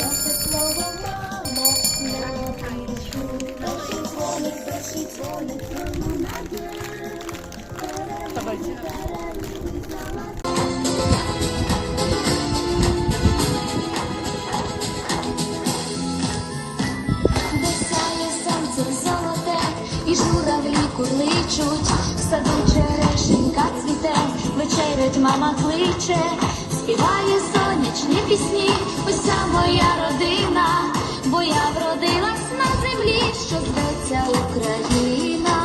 Наше слово мамо, напишу, перший дзвоник, перший дзвоник, мамо, надя. Де сяє сонце золоте, і журавлі курличуть, в саду черешенька цвіте, вечерять мама кличе, співає сонячні пісні, уся моя родина, бо я вродилась на землі, що зветься Україна,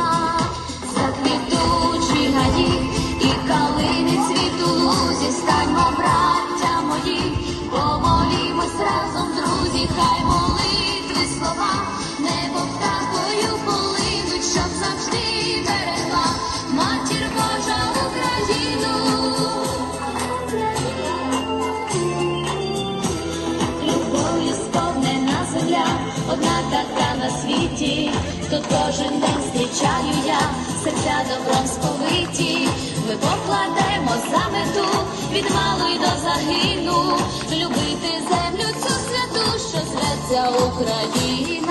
заквітучі гаї і калини цвіту лузі, станьмо, браття мої, тут кожен день зустрічаю я, серця добром сповиті, ми покладемо за мету від малої до загину, любити землю цю святу, що зветься Україна,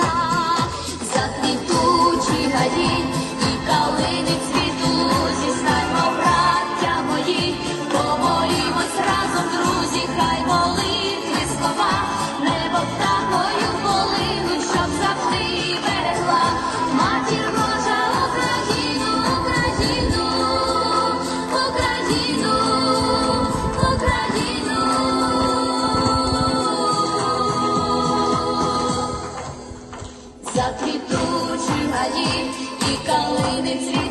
Гаї і калини цвіту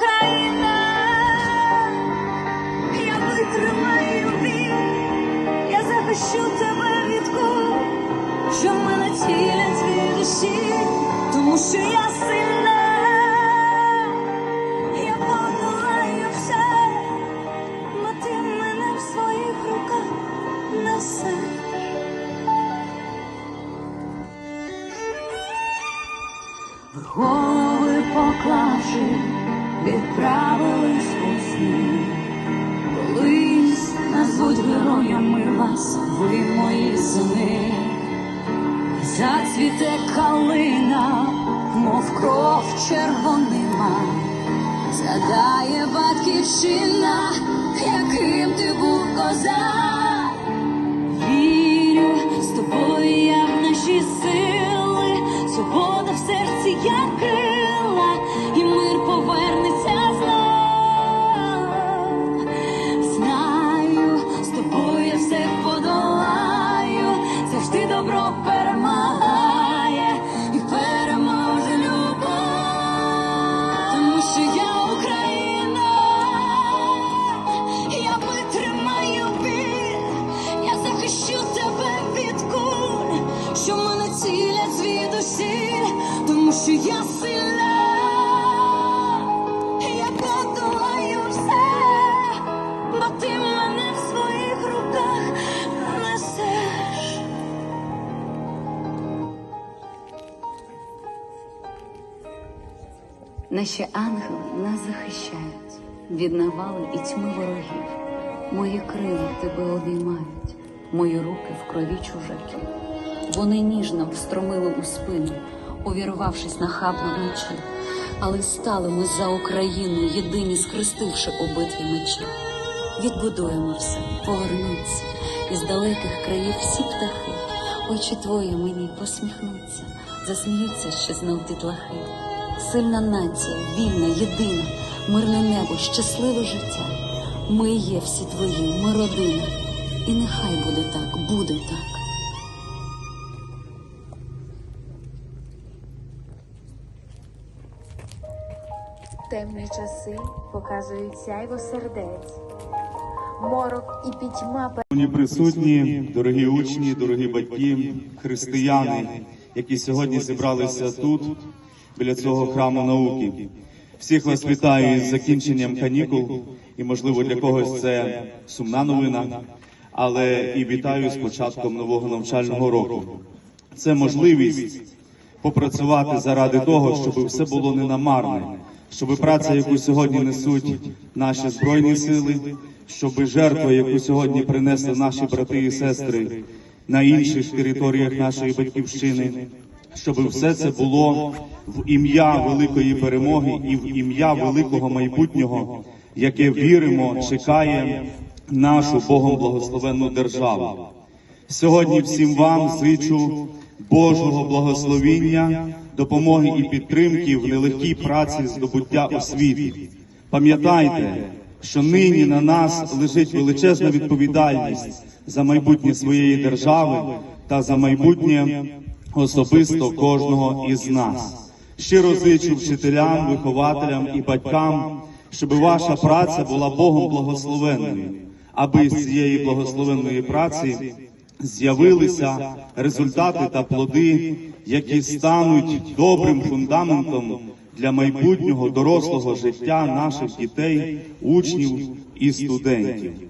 Україна, я витримаю біль, я захищу тебе від кул, що в мене цілять від душі, тому що я сильна, я подолаю все, бо ти мене в своїх руках несеш. Голови поклавши, відправились у сни. Колись назвуть героями вас, ви мої сини. Зацвіте калина, мов кров червонима, згадає батьківщина, яким ти був козак. Наші ангели нас захищають від навали і тьми ворогів. Мої крила тебе обіймають, мої руки в крові чужаків. Вони ніжно встромили у спину, увірвавшись нахабно вночі, але стали ми за Україну, єдині скрестивши обидві мечі. Відбудуємо все, повернуться із далеких країв всі птахи. Очі твої мені посміхнуться, засміються ще знов дітлахи. Сильна нація, вільна, єдина, мирне небо, щасливе життя. Ми є всі твої, ми родина. І нехай буде так, буде так. Темні часи показують сяйво сердець, морок і пітьма Шановні присутні, дорогі учні, дорогі батьки, християни, які сьогодні зібралися тут, біля цього храму науки. Всіх вас вітаю із закінченням канікул, і можливо для когось це сумна новина, але і вітаю з початком нового навчального року. Це можливість попрацювати заради того, щоб все було не намарне, щоб праця, яку сьогодні несуть наші збройні сили, щоб жертва, яку сьогодні принесли наші брати і сестри на інших територіях нашої батьківщини, щоб все це було в ім'я великої перемоги і в ім'я великого майбутнього, яке віримо, чекає нашу Богом благословенну державу. Сьогодні всім вам зичу Божого благословіння, допомоги і підтримки в нелегкій праці здобуття освіти. Пам'ятайте, що нині на нас лежить величезна відповідальність за майбутнє своєї держави та за майбутнє особисто кожного із нас. Щиро зичу вчителям, вихователям і батькам, щоб ваша праця була Богом благословенною, аби з цієї благословенної праці з'явилися результати та плоди, які стануть добрим фундаментом для майбутнього дорослого життя наших дітей, учнів і студентів.